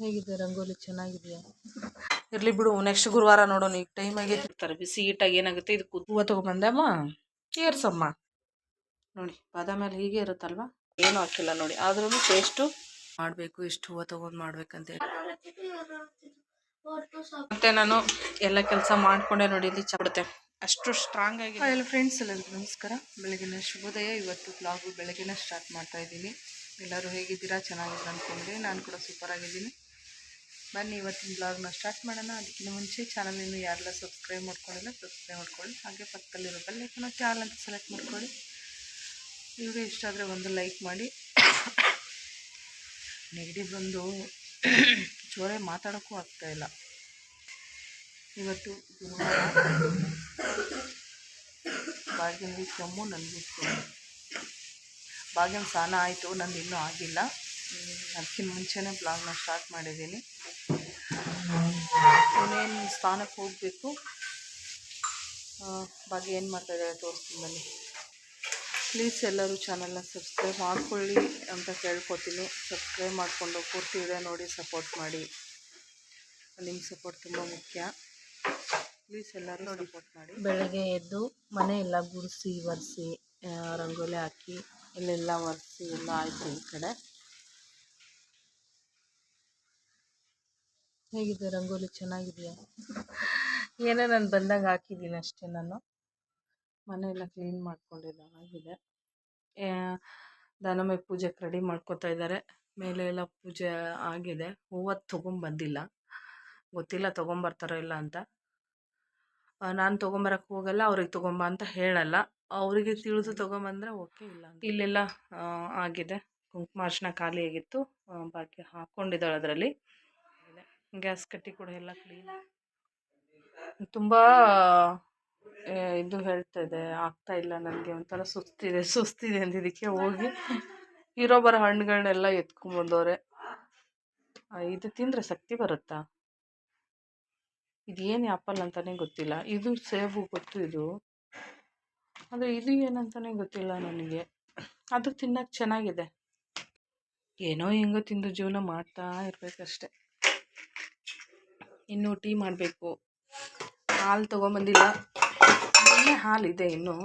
ಹೇಗಿದೆ ರಂಗೋಲಿ ಚೆನ್ನಾಗಿದೆಯಾ ಇರ್ಲಿ ಬಿಡು ನೆಕ್ಸ್ಟ್ ಗುರುವಾರ ನೋಡೋಣ ಈಗ ಟೈಮ್ ಆಗೈತಿ. ಇರ್ತಾರೆ ಬಿಸಿ ಹಿಟ್ಟಾಗಿ ಏನಾಗುತ್ತೆ? ಇದು ಹೂವು ತೊಗೊಂಬಂದಮ್ಮ ಏರ್ಸಮ್ಮ. ನೋಡಿ ಬಾದಾಮಲ್ಲಿ ಹೀಗೆ ಇರುತ್ತಲ್ವಾ? ಏನು ಹಾಕಿಲ್ಲ ನೋಡಿ ಆದ್ರೂ ಟೇಸ್ಟು ಮಾಡಬೇಕು ಇಷ್ಟು ಹೂವು ತೊಗೊಂಡು ಮಾಡ್ಬೇಕಂತ ಹೇಳಿ. ಮತ್ತೆ ನಾನು ಎಲ್ಲ ಕೆಲಸ ಮಾಡ್ಕೊಂಡೆ ನೋಡಿ ಇಲ್ಲಿ ಚಪಡುತ್ತೆ ಅಷ್ಟು ಸ್ಟ್ರಾಂಗ್ ಆಗಿ ಎಲ್ಲ ಫ್ರೆಂಡ್ಸ್ ಎಲ್ಲರಿಗೂ ನಮಸ್ಕಾರ. ಬೆಳಗಿನ ಶುಭೋದಯ. ಇವತ್ತು ಬ್ಲಾಗು ಬೆಳಗಿನ ಸ್ಟಾರ್ಟ್ ಮಾಡ್ತಾ ಇದ್ದೀನಿ. ಎಲ್ಲರೂ ಹೇಗಿದ್ದೀರಾ? ಚೆನ್ನಾಗಿದ್ದೀರಾ ಅಂದ್ಕೊಂಡ್ರೆ ನಾನು ಕೂಡ ಸೂಪರ್ ಆಗಿದ್ದೀನಿ. ಬನ್ನಿ, ಇವತ್ತಿನ ಬ್ಲಾಗ್ನ ಸ್ಟಾರ್ಟ್ ಮಾಡೋಣ. ಅದಕ್ಕಿಂತ ಮುಂಚೆ ಚಾನಲ್ ಇನ್ನು ಯಾರೆಲ್ಲ ಸಬ್ಸ್ಕ್ರೈಬ್ ಮಾಡ್ಕೊಂಡಿಲ್ಲ ಸಬ್ಸ್ಕ್ರೈಬ್ ಮಾಡ್ಕೊಳ್ಳಿ. ಹಾಗೆ ಪಕ್ಕದಲ್ಲಿರೋ ಬೆಲ್ಲೈಕನ್ನ ಚಾನಲ್ ಅಂತ ಸೆಲೆಕ್ಟ್ ಮಾಡ್ಕೊಳ್ಳಿ. ಇವರು ಇಷ್ಟ ಆದರೆ ಒಂದು ಲೈಕ್ ಮಾಡಿ. ನೆಗಡಿ ಬಂದು ಜೋರೇ ಮಾತಾಡೋಕ್ಕೂ ಇಲ್ಲ. ಇವತ್ತು ಭಾಗ್ಯನಿಗೆ ಕೆಮ್ಮು ನನಗೆ ಕೆಮ್ಮು. ಭಾಗ್ಯನ ಸ್ನಾನ ಆಯಿತು, ನಂದು ಇನ್ನೂ ಆಗಿಲ್ಲ. ಅದಕ್ಕಿಂತ ಮುಂಚೆನೇ ಬ್ಲಾಗ್ನ ಸ್ಟಾರ್ಟ್ ಮಾಡಿದ್ದೀನಿ. ಇನ್ನೇನು ಸ್ಥಾನಕ್ಕೆ ಹೋಗಬೇಕು? ಬಾಗಿ ಏನು ಮಾಡ್ತಾಯಿದ್ದಾರೆ ತೋರಿಸ್ತೀನಿ ಬನ್ನಿ. ಪ್ಲೀಸ್ ಎಲ್ಲರೂ ಚಾನಲ್ನ ಸಬ್ಸ್ಕ್ರೈಬ್ ಮಾಡ್ಕೊಳ್ಳಿ ಅಂತ ಕೇಳ್ಕೊತೀನಿ. ಸಬ್ಸ್ಕ್ರೈಬ್ ಮಾಡಿಕೊಂಡು ಪೂರ್ತಿ ವಿಡಿಯೋ ನೋಡಿ ಸಪೋರ್ಟ್ ಮಾಡಿ. ನಿಮ್ಮ ಸಪೋರ್ಟ್ ತುಂಬ ಮುಖ್ಯ. ಪ್ಲೀಸ್ ಎಲ್ಲರೂ ಸಪೋರ್ಟ್ ಮಾಡಿ. ಬೆಳಗ್ಗೆ ಎದ್ದು ಮನೆ ಎಲ್ಲ ಗುಡಿಸಿ ಒರೆಸಿ ರಂಗೋಲಿ ಹಾಕಿ ಇಲ್ಲೆಲ್ಲ ಒರೆಸಿ ಎಲ್ಲ ಆಯಿತು ಈ ಕಡೆ. ಹೇಗಿದೆ ರಂಗೋಲಿ? ಚೆನ್ನಾಗಿದೆಯಾ? ಏನೋ ನಾನು ಬಂದಾಗ ಹಾಕಿದ್ದೀನಿ ಅಷ್ಟೇ ನಾನು. ಮನೆಯೆಲ್ಲ ಕ್ಲೀನ್ ಮಾಡ್ಕೊಂಡಿದ್ದ ಆಗಿದೆ ದಾನಮಯ ಪೂಜೆಗೆ ರೆಡಿ ಮಾಡ್ಕೊತಾ ಇದ್ದಾರೆ. ಮೇಲೆ ಎಲ್ಲ ಪೂಜೆ ಆಗಿದೆ. ಹೂವು ತೊಗೊಂಬಂದಿಲ್ಲ. ಗೊತ್ತಿಲ್ಲ ತೊಗೊಂಬರ್ತಾರೋ ಇಲ್ಲ ಅಂತ. ನಾನು ತೊಗೊಂಬರಕ್ಕೆ ಹೋಗಲ್ಲ, ಅವ್ರಿಗೆ ತೊಗೊಂಬ ಅಂತ ಹೇಳಲ್ಲ. ಅವರಿಗೆ ತಿಳಿದು ತೊಗೊಂಬಂದರೆ ಓಕೆ, ಇಲ್ಲ ಇಲ್ಲೆಲ್ಲ ಆಗಿದೆ. ಕುಂಕುಮ ಖಾಲಿಯಾಗಿತ್ತು ಬಾಕಿ ಹಾಕ್ಕೊಂಡಿದ್ದಾಳೆ ಅದರಲ್ಲಿ. ಗ್ಯಾಸ್ ಕಟ್ಟಿ ಕೂಡ ಎಲ್ಲ ಕ್ಲೀನ್ ತುಂಬ ಇದು ಹೇಳ್ತಾ ಇದೆ ಆಗ್ತಾ ಇಲ್ಲ ನನಗೆ ಒಂಥರ ಸುಸ್ತಿದೆ ಸುಸ್ತಿದೆ ಅಂದಿದ್ದಕ್ಕೆ ಹೋಗಿ ಇರೋ ಬರೋ ಹಣ್ಣುಗಳನ್ನೆಲ್ಲ ಎತ್ಕೊಂಡ್ಬಂದವ್ರೆ. ಇದು ತಿಂದರೆ ಶಕ್ತಿ ಬರುತ್ತಾ? ಇದೇನು ಆ್ಯಪಲ್ ಅಂತಲೇ ಗೊತ್ತಿಲ್ಲ. ಇದು ಸೇಬು ಗೊತ್ತು ಇದು? ಆದರೆ ಇದು ಏನಂತಲೇ ಗೊತ್ತಿಲ್ಲ ನನಗೆ. ಅದು ತಿನ್ನಕ್ಕೆ ಚೆನ್ನಾಗಿದೆ. ಏನೋ ಹೆಂಗೋ ತಿಂದು ಜೀವನ ಮಾಡ್ತಾ ಇರಬೇಕಷ್ಟೆ. ಇನ್ನು ಟೀ ಮಾಡಬೇಕು. ಹಾಲು ತೊಗೊಂಬಂದಿಲ್ಲ. ಮೊನ್ನೆ ಹಾಲಿದೆ ಇನ್ನು.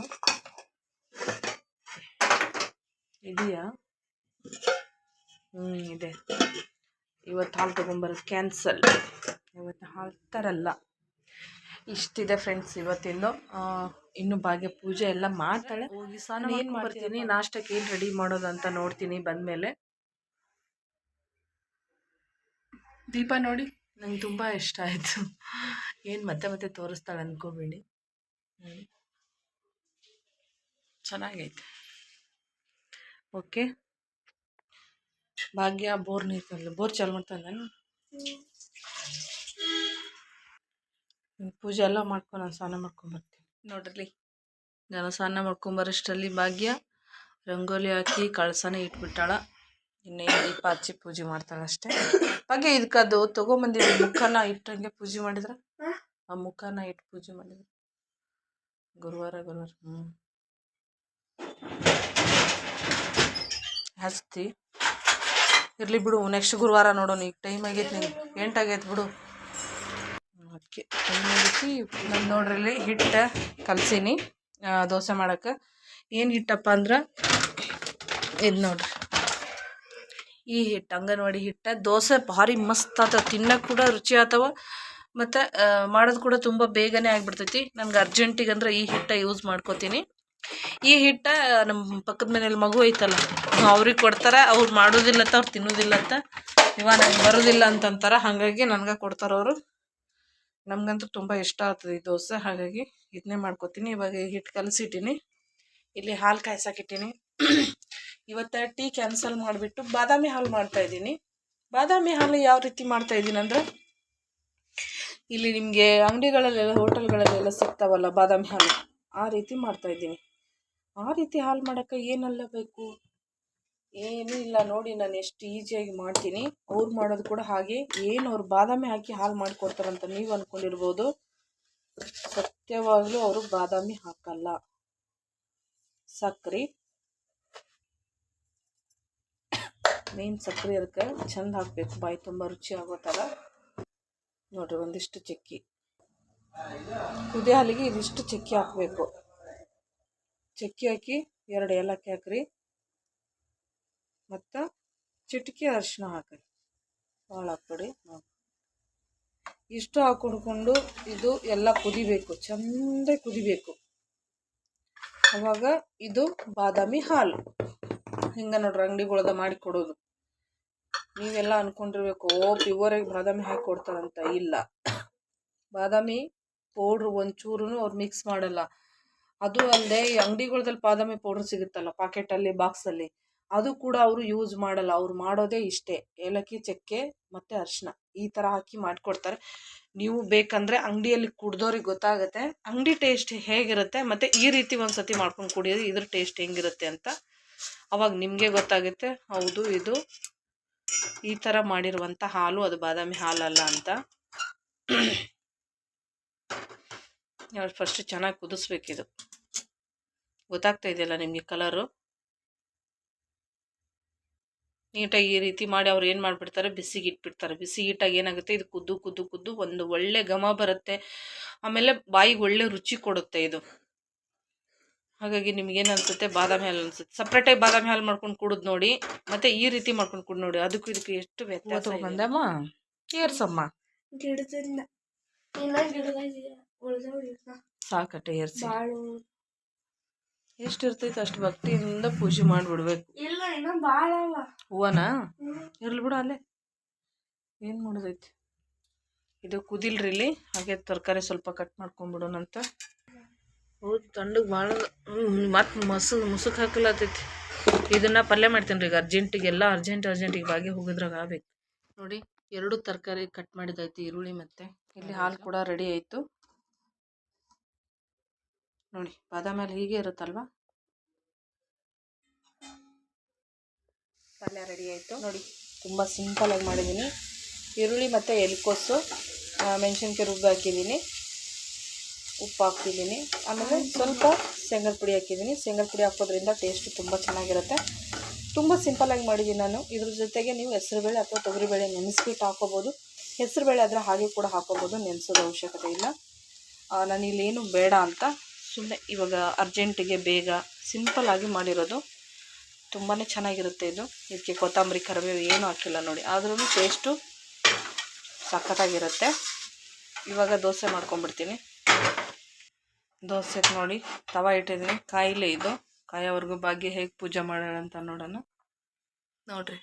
ಇದೆಯಾ? ಹ್ಞೂ ಇದೆ. ಇವತ್ತು ಹಾಲು ತೊಗೊಂಬರೋದು ಕ್ಯಾನ್ಸಲ್. ಇವತ್ತು ಹಾಲು ತರಲ್ಲ. ಇಷ್ಟಿದೆ ಫ್ರೆಂಡ್ಸ್ ಇವತ್ತಿಂದು. ಇನ್ನು ಭಾಗ್ಯ ಪೂಜೆ ಎಲ್ಲ ಮಾಡ್ತಾಳೆ. ಹೋಗಿ ಸ್ನಾನ ಏನು ಮಾಡ್ತೀನಿ? ನಾಷ್ಟಕ್ಕೆ ಏನು ರೆಡಿ ಮಾಡೋದು ಅಂತ ನೋಡ್ತೀನಿ ಬಂದಮೇಲೆ. ದೀಪ ನೋಡಿ. ನಂಗೆ ತುಂಬ ಇಷ್ಟ ಆಯಿತು. ಏನು ಮತ್ತೆ ಮತ್ತೆ ತೋರಿಸ್ತಾಳೆ ಅನ್ಕೋಬೇಡಿ. ಹ್ಮ್. ಚೆನ್ನಾಗೈತೆ. ಓಕೆ. ಭಾಗ್ಯ ಬೋರ್ ನೀರ್ತಲ್ಲ ಬೋರ್ ಚಾಲು ಮಾಡ್ತಾನೆ ನಾನು ಪೂಜೆ ಎಲ್ಲ ಮಾಡ್ಕೊಂಡು ನಾನು ಸ್ನಾನ ಮಾಡ್ಕೊಂಬರ್ತೀನಿ ನೋಡ್ರಿ, ನಾನು ಸ್ನಾನ ಮಾಡ್ಕೊಂಬರೋಷ್ಟರಲ್ಲಿ ಭಾಗ್ಯ ರಂಗೋಲಿ ಹಾಕಿ ಕಳಸನೇ ಇಟ್ಬಿಟ್ಟಾಳ. ಇನ್ನೇನು ದೀಪ ಹಚ್ಚಿ ಪೂಜೆ ಮಾಡ್ತಾಳೆ ಅಷ್ಟೇ. ಹಾಗೆ ಇದಕ್ಕದು ತೊಗೊಂಬಂದಿದ್ದು ಮುಖನ ಇಟ್ಟಂಗೆ ಪೂಜೆ ಮಾಡಿದ್ರೆ? ಆ ಮುಖನ ಇಟ್ಟು ಪೂಜೆ ಮಾಡಿದ್ರು. ಗುರುವಾರ ಗುರುವಾರ ಹ್ಞೂ ಹಚ್ತಿ ಇರಲಿ ಬಿಡು ನೆಕ್ಸ್ಟ್ ಗುರುವಾರ ನೋಡೋಣ. ಈಗ ಟೈಮ್ ಆಗೈತೆ ನಿಂಗೆ. ಎಂಟಾಗೈತೆ ಬಿಡು. ಅದಕ್ಕೆ ಟೈಮ್ ಆಗೈತಿ. ನಾನು ನೋಡ್ರಿ ಇಲ್ಲಿ ಹಿಟ್ಟು ಕಲಸೀನಿ. ದೋಸೆ ಮಾಡೋಕೆ ಏನು ಹಿಟ್ಟಪ್ಪ ಅಂದ್ರೆ? ಇದು ನೋಡ್ರಿ. ಈ ಹಿಟ್ಟು ಅಂಗನವಾಡಿ ಹಿಟ್ಟು ದೋಸೆ ಭಾರಿ ಮಸ್ತ್ ಆತವೆ ತಿನ್ನೋಕೆ ಕೂಡ ರುಚಿ ಆತವ. ಮತ್ತು ಮಾಡೋದು ಕೂಡ ತುಂಬ ಬೇಗನೆ ಆಗಿಬಿಡ್ತೈತಿ. ನನಗೆ ಅರ್ಜೆಂಟಿಗೆ ಅಂದ್ರೆ ಈ ಹಿಟ್ಟ ಯೂಸ್ ಮಾಡ್ಕೋತೀನಿ. ಈ ಹಿಟ್ಟ ನಮ್ಮ ಪಕ್ಕದ ಮನೇಲಿ ಮಗು ಐತಲ್ಲ ಅವ್ರಿಗೆ ಕೊಡ್ತಾರೆ, ಅವ್ರು ಮಾಡೋದಿಲ್ಲ ಅಂತ ಅವ್ರು ತಿನ್ನೋದಿಲ್ಲ ಅಂತ. ಇವಾಗ ನಂಗೆ ಬರೋದಿಲ್ಲ ಅಂತಂತಾರೆ, ಹಾಗಾಗಿ ನನಗೆ ಕೊಡ್ತಾರೆ ಅವರು. ನಮಗಂತೂ ತುಂಬ ಇಷ್ಟ ಆಗ್ತದೆ ಈ ದೋಸೆ, ಹಾಗಾಗಿ ಇದನ್ನೇ ಮಾಡ್ಕೊತೀನಿ. ಇವಾಗ ಈ ಹಿಟ್ಟು ಕಲಸಿಟ್ಟೀನಿ. ಇಲ್ಲಿ ಹಾಲು ಕಾಯ್ಸಕ್ಕಿಟ್ಟಿನಿ ಇವತ್ತು ಟೀ ಕ್ಯಾನ್ಸಲ್ ಮಾಡಿಬಿಟ್ಟು ಬಾದಾಮಿ ಹಾಲು ಮಾಡ್ತಾ ಇದ್ದೀನಿ. ಬಾದಾಮಿ ಹಾಲು ಯಾವ ರೀತಿ ಮಾಡ್ತಾ ಇದ್ದೀನಿ ಅಂದ್ರೆ, ಇಲ್ಲಿ ನಿಮಗೆ ಅಂಗಡಿಗಳಲ್ಲೆಲ್ಲ, ಹೋಟೆಲ್ಗಳಲ್ಲೆಲ್ಲ ಸಿಗ್ತಾವಲ್ಲ ಬಾದಾಮಿ ಹಾಲು? ಆ ರೀತಿ ಮಾಡ್ತಾ ಇದ್ದೀನಿ. ಆ ರೀತಿ ಹಾಲು ಮಾಡೋಕ್ಕೆ ಏನೆಲ್ಲ ಬೇಕು? ಏನೂ ಇಲ್ಲ, ನೋಡಿ ನಾನು ಎಷ್ಟು ಈಸಿಯಾಗಿ ಮಾಡ್ತೀನಿ. ಅವ್ರು ಮಾಡೋದು ಕೂಡ ಹಾಗೆ. ಏನು ಅವ್ರು ಬಾದಾಮಿ ಹಾಕಿ ಹಾಲು ಮಾಡಿಕೊಡ್ತಾರಂತ ನೀವು ಅಂದ್ಕೊಂಡಿರ್ಬೋದು ಸತ್ಯವಾಗಲೂ ಅವರು ಬಾದಾಮಿ ಹಾಕಲ್ಲ. ಸಕ್ರೆ. ಮೇನ್ ಸಕ್ಕರೆ ಅದಕ್ಕೆ ಚಂದ ಹಾಕಬೇಕು. ಬಾಯಿ ತುಂಬ ರುಚಿ ಆಗೋ ಥರ ನೋಡ್ರಿ, ಒಂದಿಷ್ಟು ಚಕ್ಕಿ. ಕುದಿ ಹಾಲಿಗೆ ಇದಿಷ್ಟು ಚಕ್ಕಿ ಹಾಕಬೇಕು. ಚಕ್ಕಿ ಹಾಕಿ ಎರಡು ಏಲಕ್ಕಿ ಹಾಕ್ರಿ. ಮತ್ತು ಚಿಟಿಕೆ ಅರಿಶಿನ ಹಾಕ್ರಿ. ಭಾಳ ಹಾಕ್ಬೇಡಿ. ಇಷ್ಟು ಹಾಕೊಂಡ್ಕೊಂಡು ಇದು ಎಲ್ಲ ಕುದಿಬೇಕು. ಚಂದ ಕುದಿಬೇಕು. ಅವಾಗ ಇದು ಬಾದಾಮಿ ಹಾಲು. ಹಿಂಗೆ ನೋಡ್ರಿ ಅಂಗಡಿಗಳದ ಮಾಡಿ ಕೊಡೋದು. ನೀವೆಲ್ಲ ಅನ್ಕೊಂಡಿರ್ಬೇಕು, ಓ ಪ್ಯೂರಾಗಿ ಬಾದಾಮಿ ಹಾಕಿ ಕೊಡ್ತಾರಂತ. ಇಲ್ಲ. ಬಾದಾಮಿ ಪೌಡ್ರ್ ಒಂಚೂರು ಅವ್ರು ಮಿಕ್ಸ್ ಮಾಡಲ್ಲ. ಅದು ಅಲ್ಲದೆ ಅಂಗಡಿಗಳ್ದಲ್ಲಿ ಬಾದಾಮಿ ಪೌಡ್ರ್ ಸಿಗುತ್ತಲ್ಲ ಪಾಕೆಟಲ್ಲಿ ಬಾಕ್ಸಲ್ಲಿ ಅದು ಕೂಡ ಅವರು ಯೂಸ್ ಮಾಡಲ್ಲ. ಅವ್ರು ಮಾಡೋದೇ ಇಷ್ಟೇ. ಏಲಕ್ಕಿ, ಚಕ್ಕೆ ಮತ್ತು ಅರಿಶಿನ ಈ ಥರ ಹಾಕಿ ಮಾಡಿಕೊಡ್ತಾರೆ ನೀವು ಬೇಕಂದರೆ ಅಂಗಡಿಯಲ್ಲಿ ಕುಡ್ದೋರಿಗೆ ಗೊತ್ತಾಗುತ್ತೆ. ಅಂಗಡಿ ಟೇಸ್ಟ್ ಹೇಗಿರುತ್ತೆ ಮತ್ತು ಈ ರೀತಿ ಒಂದು ಸತಿ ಮಾಡ್ಕೊಂಡು ಕುಡಿಯೋದು ಇದ್ರ ಟೇಸ್ಟ್ ಹೆಂಗಿರುತ್ತೆ ಅಂತ ಅವಾಗ ನಿಮಗೆ ಗೊತ್ತಾಗುತ್ತೆ, ಹೌದು, ಇದು ಈ ಥರ ಮಾಡಿರುವಂಥ ಹಾಲು, ಅದು ಬಾದಾಮಿ ಹಾಲಲ್ಲ ಅಂತ. ಫಸ್ಟ್ ಚೆನ್ನಾಗಿ ಕುದಿಸ್ಬೇಕಿದು. ಗೊತ್ತಾಗ್ತಾ ಇದೆಯಲ್ಲ ನಿಮಗೆ ಕಲರು ನೀಟಾಗಿ ಈ ರೀತಿ ಮಾಡಿ ಅವ್ರು ಏನು ಮಾಡಿಬಿಡ್ತಾರೆ ಬಿಸಿಗೆ ಇಟ್ಬಿಡ್ತಾರೆ. ಬಿಸಿ ಇಟ್ಟಾಗ ಏನಾಗುತ್ತೆ, ಇದು ಕುದ್ದು ಕುದ್ದು ಕುದ್ದು ಒಂದು ಒಳ್ಳೆ ಘಮ ಬರುತ್ತೆ. ಆಮೇಲೆ ಬಾಯಿಗೆ ಒಳ್ಳೆ ರುಚಿ ಕೊಡುತ್ತೆ ಇದು. ಹಾಗಾಗಿ ನಿಮ್ಗೇನು ಅನ್ಸುತ್ತೆ ಬಾದಾಮಿ ಹಾಲು ಅನ್ಸುತ್ತೆ. ಸಪ್ರೇಟಾಗಿ ಬಾದಾಮಿ ಹಾಲು ಮಾಡ್ಕೊಂಡು ಕುಡಿದು ನೋಡಿ ಮತ್ತೆ ಈ ರೀತಿ ಮಾಡ್ಕೊಂಡು ಕುಡಿದು ನೋಡಿ. ಅದಕ್ಕೂ ಇದಕ್ಕೂ ಎಷ್ಟು ವ್ಯತ್ಯಾಸ ಬಂದಮ್ಮ ಏರ್ಸಮ್ಮ. ಗಿಡದಿಂದ. ಸಾಕಟ್ಟೆ ಏರ್ಸಿ. ಬಾಳು. ಎಷ್ಟು ಇರ್ತೈತೆ ಅಷ್ಟು ಭಕ್ತಿಯಿಂದ ಪೂಜೆ ಮಾಡಿಬಿಡ್ಬೇಕು. ಹೂವನ? ಇರ್ಲಿ ಬಿಡು ಅಲ್ಲೇ. ಏನು ಮಾಡೋದೈತಿ? ಇದು ಕುದಿಲ್ರಿ ಇಲ್ಲಿ ಹಾಗೆ ತರಕಾರಿ ಸ್ವಲ್ಪ ಕಟ್ ಮಾಡ್ಕೊಂಡ್ಬಿಡೋಣಂತ. ಹೌದು ತಣ್ಣಗೆ ಭಾಳ ಮತ್ತು ಮಸು ಮುಸುಕ್ ಹಾಕಲತ್ತೈತಿ ಇದನ್ನ ಪಲ್ಯ ಮಾಡ್ತೀನಿ ರೀ ಈಗ ಅರ್ಜೆಂಟಿಗೆಲ್ಲ ಅರ್ಜೆಂಟ್ ಅರ್ಜೆಂಟಿಗೆ ಬಾಗಿ ಹೋಗಿದ್ರಾಗ ಆಗಬೇಕು. ನೋಡಿ, ಎರಡು ತರಕಾರಿ ಕಟ್ ಮಾಡಿದೈತಿ ಈರುಳ್ಳಿ ಮತ್ತೆ. ಇಲ್ಲಿ ಹಾಲು ಕೂಡ ರೆಡಿ ಆಯಿತು. ನೋಡಿ, ಬಾದಾಮಿ ಹಾಲು ಹೀಗೆ ಇರುತ್ತಲ್ವಾ? ಪಲ್ಯ ರೆಡಿ ಆಯಿತು. ನೋಡಿ, ತುಂಬ ಸಿಂಪಲಾಗಿ ಮಾಡಿದ್ದೀನಿ ಈರುಳ್ಳಿ ಮತ್ತು ಎಲ್ಕೋಸು ಮೆಣಸಿನ್ಕಾಯಿ ರುಬ್ಬಿ ಹಾಕಿದ್ದೀನಿ ಉಪ್ಪು ಹಾಕ್ತಿದ್ದೀನಿ. ಆಮೇಲೆ ಸ್ವಲ್ಪ ಶೇಂಗದ ಪುಡಿ ಹಾಕಿದ್ದೀನಿ. ಶೇಂಗದ ಪುಡಿ ಹಾಕೋದ್ರಿಂದ ಟೇಸ್ಟ್ ತುಂಬ ಚೆನ್ನಾಗಿರುತ್ತೆ. ತುಂಬ ಸಿಂಪಲಾಗಿ ಮಾಡಿದ್ದೀನಿ ನಾನು. ಇದ್ರ ಜೊತೆಗೆ ನೀವು ಹೆಸರುಬೇಳೆ ಅಥವಾ ತೊಗರಿಬೇಳೆ ನೆನೆಸ್ಬಿಟ್ಟು ಹಾಕೋಬೋದು. ಹೆಸರುಬೇಳೆ ಆದರೆ ಹಾಗೆ ಕೂಡ ಹಾಕೋಬೋದು. ನೆನೆಸೋದು ಅವಶ್ಯಕತೆ ಇಲ್ಲ. ನಾನು ಇಲ್ಲೇನು ಬೇಡ ಅಂತ ಸುಮ್ಮನೆ ಇವಾಗ ಅರ್ಜೆಂಟಿಗೆ ಬೇಗ ಸಿಂಪಲ್ಲಾಗಿ ಮಾಡಿರೋದು. ತುಂಬಾ ಚೆನ್ನಾಗಿರುತ್ತೆ ಇದು. ಇದಕ್ಕೆ ಕೊತ್ತಂಬರಿ ಕರಿಬೇವು ಏನೂ ಹಾಕಿಲ್ಲ ನೋಡಿ. ಆದ್ರೂ ಟೇಸ್ಟು ಸಖತ್ತಾಗಿರುತ್ತೆ. ಇವಾಗ ದೋಸೆ ಮಾಡ್ಕೊಂಬಿಡ್ತೀನಿ ದೋಸೆಗೆ ನೋಡಿ ತವ ಇಟ್ಟಿದ್ದೀನಿ. ಕಾಯಿಲೆ ಇದು. ಕಾಯೋವರೆಗೂ ಭಾಗ್ಯ ಹೇಗೆ ಪೂಜೆ ಮಾಡೋಣ ಅಂತ ನೋಡೋಣ. ನೋಡ್ರಿ.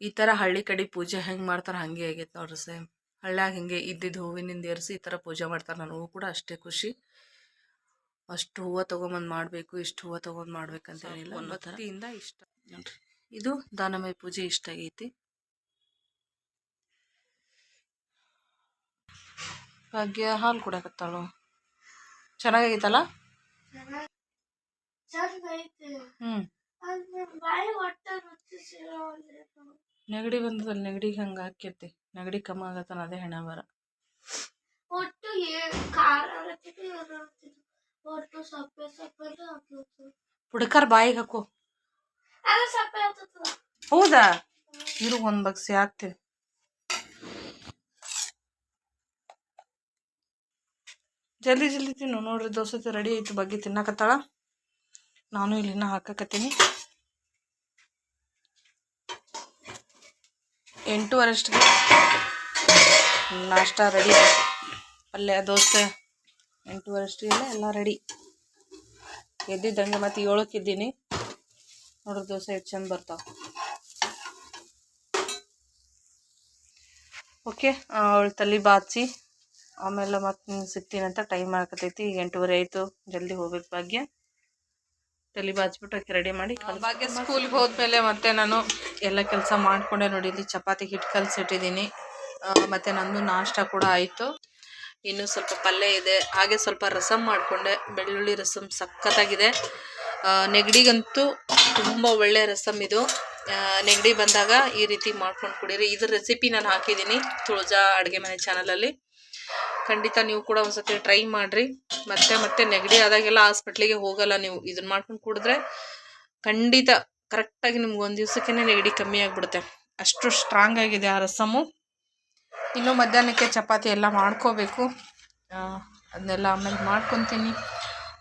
ಈ ಥರ ಹಳ್ಳಿ ಕಡೆ ಪೂಜೆ ಹೆಂಗೆ ಮಾಡ್ತಾರೆ ಹಾಗೆ ಆಗೈತೆ ನೋಡ್ರಿ ಸೇಮ್. ಹಳ್ಳ್ಯಾಗ ಹಿಂಗೆ ಇದ್ದಿದ್ದು ಹೂವಿನಿಂದ ಏರಿಸಿ ಈ ಥರ ಪೂಜೆ ಮಾಡ್ತಾರೆ ನನಗೂ ಕೂಡ ಅಷ್ಟೇ ಖುಷಿ. ಅಷ್ಟು ಹೂವು ತೊಗೊಂಬಂದು ಮಾಡಬೇಕು ಇಷ್ಟು ಹೂವು ತೊಗೊಂಡು ಮಾಡ್ಬೇಕಂತ ಏನಿಲ್ಲ ಇಂದ ಇಷ್ಟ. ನೋಡ್ರಿ. ಇದು ದಾನಮಯ ಪೂಜೆ ಇಷ್ಟ ಆಗೈತಿ. ಭಾಗ್ಯ ಹಾಲು ಕುಡಿಯಕತ್ತಾಳು. ಚೆನ್ನಾಗೈತಲ್ಲ ಹ್ಞೂ ನೆಗಡಿ ಬಂದದಲ್ಲ ನೆಗಡಿಗೆ ಹಂಗೆ ಹಾಕೈತಿ ನೆಗಡಿ ಕಮ್ಮಿ ಆಗತ್ತಾನ ಅದೇ ಹೆಣ ಬರ ಒಟ್ಟು ಒಟ್ಟು ಸಪ್ಪೆ ಸಪ್ಪೆ ಬಾಯಿಗೆ ಹಾಕು. ಹೌದಾ? ಇರು ಒಂದು ಬಗ್ಸಿ ಹಾಕ್ತೀನಿ ಜಲ್ದಿ ಜಲ್ದಿ ತಿನ್ನು. ನೋಡ್ರಿ, ದೋಸೆ ರೆಡಿ ಆಯ್ತು. ಬಗ್ಗೆ ತಿನ್ನಕತ್ತಾಳ. ನಾನು ಇಲ್ಲಿನ ಹಾಕಕತ್ತೀನಿ. ಎಂಟೂವರೆಷ್ಟಿಗೆ ನಾಷ್ಟ ರೆಡಿ ಪಲ್ಯ ದೋಸೆ. ಎಂಟೂವರೆಷ್ಟಿಗೆಲ್ಲ ಎಲ್ಲ ರೆಡಿ ಎದ್ದಿದ್ದಂಗೆ ಮತ್ತೆ ಏಳಕ್ಕಿದ್ದೀನಿ. ನೋಡ್ರಿ, ದೋಸೆ ಎಷ್ಟು ಚಂದ ಬರ್ತಾವ. ಓಕೆ ಅವಳು ತಲೆ ಬಾಚಿ ಆಮೇಲೆ ಮತ್ತೆ ಸಿಗ್ತೀನಿ ಅಂತ ಟೈಮ್ ಆಗತೈತಿ ಈಗ ಎಂಟೂವರೆ ಆಯಿತು. ಜಲ್ದಿ ಹೋಗ್ಬೇಕು ಭಾಗ್ಯ. ತಲೆ ಬಾಚ್ಬಿಟ್ಟು ಅಕ್ಕಿ ರೆಡಿ ಮಾಡಿ ಭಾಗ್ಯ ಸ್ಕೂಲ್ಗೆ ಹೋದ್ಮೇಲೆ ಮತ್ತೆ ನಾನು ಎಲ್ಲ ಕೆಲಸ ಮಾಡಿಕೊಂಡೆ ನೋಡಿ. ಇಲ್ಲಿ ಚಪಾತಿ ಹಿಟ್ಟು ಕಲಸಿಟ್ಟಿದ್ದೀನಿ ಮತ್ತು ನಂದು ನಾಷ್ಟ ಕೂಡ ಆಯಿತು. ಇನ್ನೂ ಸ್ವಲ್ಪ ಪಲ್ಯ ಇದೆ. ಹಾಗೆ ಸ್ವಲ್ಪ ರಸಮ್ ಮಾಡಿಕೊಂಡೆ. ಬೆಳ್ಳುಳ್ಳಿ ರಸಮ್ ಸಖತ್ತಾಗಿದೆ. ನೆಗಡಿಗಂತೂ ತುಂಬ ಒಳ್ಳೆ ರಸಮ್ ಇದು. ನೆಗಡಿ ಬಂದಾಗ ಈ ರೀತಿ ಮಾಡ್ಕೊಂಡು ಕುಡೀರಿ. ಇದ್ರ ರೆಸಿಪಿ ನಾನು ಹಾಕಿದ್ದೀನಿ ತುಳಜಾ ಅಡುಗೆ ಮನೆ ಚಾನಲಲ್ಲಿ ಖಂಡಿತ ನೀವು ಕೂಡ ಒಂದ್ಸತಿ ಟ್ರೈ ಮಾಡಿರಿ. ಮತ್ತೆ ಮತ್ತೆ ನೆಗಡಿ ಆದಾಗೆಲ್ಲ ಹಾಸ್ಪಿಟ್ಲಿಗೆ ಹೋಗಲ್ಲ ನೀವು. ಇದನ್ನ ಮಾಡ್ಕೊಂಡು ಕುಡಿದ್ರೆ ಖಂಡಿತ ಕರೆಕ್ಟಾಗಿ ನಿಮ್ಗೆ ಒಂದು ನೆಗಡಿ ಕಮ್ಮಿ ಆಗಿಬಿಡುತ್ತೆ. ಅಷ್ಟು ಸ್ಟ್ರಾಂಗ್ ಆಗಿದೆ ಆ ರಸಮು. ಇನ್ನು ಮಧ್ಯಾಹ್ನಕ್ಕೆ ಚಪಾತಿ ಎಲ್ಲ ಮಾಡ್ಕೋಬೇಕು. ಅದನ್ನೆಲ್ಲ ಆಮೇಲೆ ಮಾಡ್ಕೊತೀನಿ.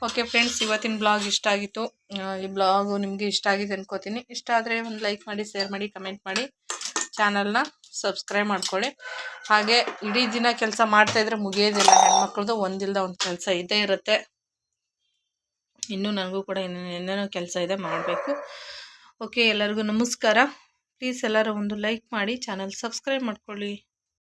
ಓಕೆ ಫ್ರೆಂಡ್ಸ್ ಇವತ್ತಿನ ಬ್ಲಾಗ್ ಇಷ್ಟ ಆಗಿತ್ತು. ಈ ಬ್ಲಾಗು ನಿಮಗೆ ಇಷ್ಟ ಆಗಿದೆ ಅನ್ಕೋತೀನಿ. ಇಷ್ಟ ಆದರೆ ಒಂದು ಲೈಕ್ ಮಾಡಿ ಶೇರ್ ಮಾಡಿ ಕಮೆಂಟ್ ಮಾಡಿ. ಚಾನಲ್ನ ಸಬ್ಸ್ಕ್ರೈಬ್ ಮಾಡ್ಕೊಳ್ಳಿ. ಹಾಗೆ ಇಡೀ ದಿನ ಕೆಲಸ ಮಾಡ್ತಾಯಿದ್ರೆ ಮುಗಿಯೋದಿಲ್ಲ. ಹೆಣ್ಮಕ್ಳದ್ದು ಒಂದಿಲ್ದ ಒಂದು ಕೆಲಸ ಇದ್ದೇ ಇರುತ್ತೆ. ಇನ್ನೂ ನನಗೂ ಕೂಡ ಇನ್ನೇನು ಏನೇನೋ ಕೆಲಸ ಇದೆ ಮಾಡಬೇಕು. ಓಕೆ, ಎಲ್ಲರಿಗೂ ನಮಸ್ಕಾರ. ಪ್ಲೀಸ್ ಎಲ್ಲರೂ ಒಂದು ಲೈಕ್ ಮಾಡಿ ಚಾನಲ್ ಸಬ್ಸ್ಕ್ರೈಬ್ ಮಾಡ್ಕೊಳ್ಳಿ.